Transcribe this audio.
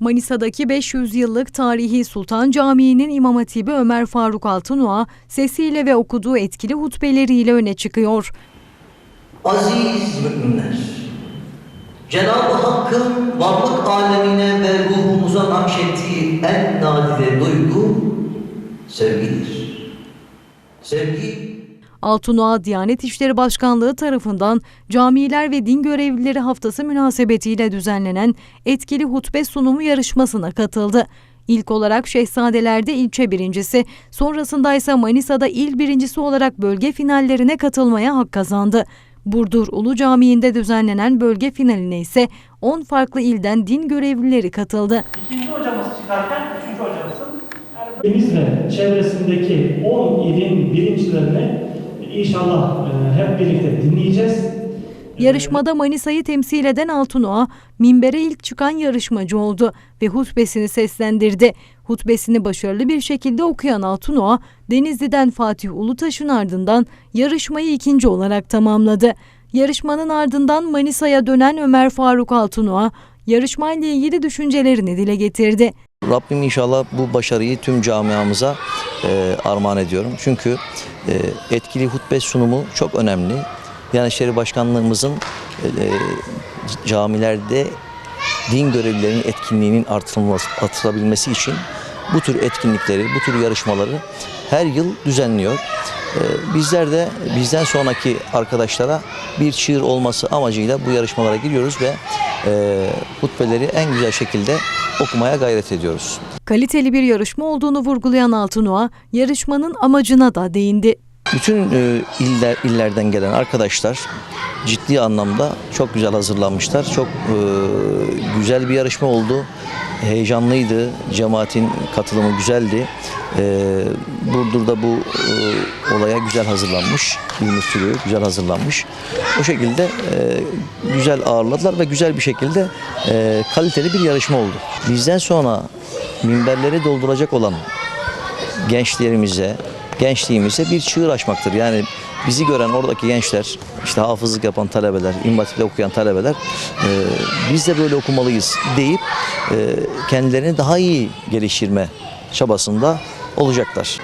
Manisa'daki 500 yıllık tarihi Sultan Camii'nin İmam Hatibi Ömer Faruk Altınoğa sesiyle ve okuduğu etkili hutbeleriyle öne çıkıyor. Aziz müminler, Cenab-ı Hakk'ın varlık alemine ve ruhumuza nakşettiği en nadide duygu sevgidir. Sevgi Altınoğa Diyanet İşleri Başkanlığı tarafından Camiler ve Din Görevlileri Haftası münasebetiyle düzenlenen etkili hutbe sunumu yarışmasına katıldı. İlk olarak Şehzadeler'de ilçe birincisi, sonrasında ise Manisa'da il birincisi olarak bölge finallerine katılmaya hak kazandı. Burdur Ulu Camii'nde düzenlenen bölge finaline ise 10 farklı ilden din görevlileri katıldı. İkinci hocamız çıkarken üçüncü hocamızın ve çevresindeki 10 ilin birincilerini inşallah e, hep birlikte dinleyeceğiz. Yarışmada Manisa'yı temsil eden Altınoğa, minbere ilk çıkan yarışmacı oldu ve hutbesini seslendirdi. Hutbesini başarılı bir şekilde okuyan Altınoğa, Denizli'den Fatih Ulutaş'ın ardından yarışmayı ikinci olarak tamamladı. Yarışmanın ardından Manisa'ya dönen Ömer Faruk Altınoğa, yarışmayla ilgili düşüncelerini dile getirdi. Rabbim inşallah bu başarıyı tüm camiamıza e, armağan ediyorum. Çünkü e, etkili hutbe sunumu çok önemli. Diyanet İşleri Başkanlığımızın e, camilerde din görevlilerinin etkinliğinin artırılması, artırabilmesi için bu tür etkinlikleri, bu tür yarışmaları her yıl düzenliyor. E, bizler de bizden sonraki arkadaşlara bir çığır olması amacıyla bu yarışmalara giriyoruz ve e, hutbeleri en güzel şekilde okumaya gayret ediyoruz. Kaliteli bir yarışma olduğunu vurgulayan Altınoğa, yarışmanın amacına da değindi. Bütün e, iller illerden gelen arkadaşlar ciddi anlamda çok güzel hazırlanmışlar. Çok e, güzel bir yarışma oldu. Heyecanlıydı. Cemaatin katılımı güzeldi. E, Burdur'da bu e, olaya güzel hazırlanmış. İl Müftülüğü güzel hazırlanmış. O şekilde e, güzel ağırladılar ve güzel bir şekilde e, kaliteli bir yarışma oldu. Bizden sonra minberleri dolduracak olan gençlerimize, gençliğimize bir çığır açmaktır. Yani bizi gören oradaki gençler, işte hafızlık yapan talebeler, imbatipte okuyan talebeler, e, biz de böyle okumalıyız deyip e, kendilerini daha iyi geliştirme çabasında olacaklar.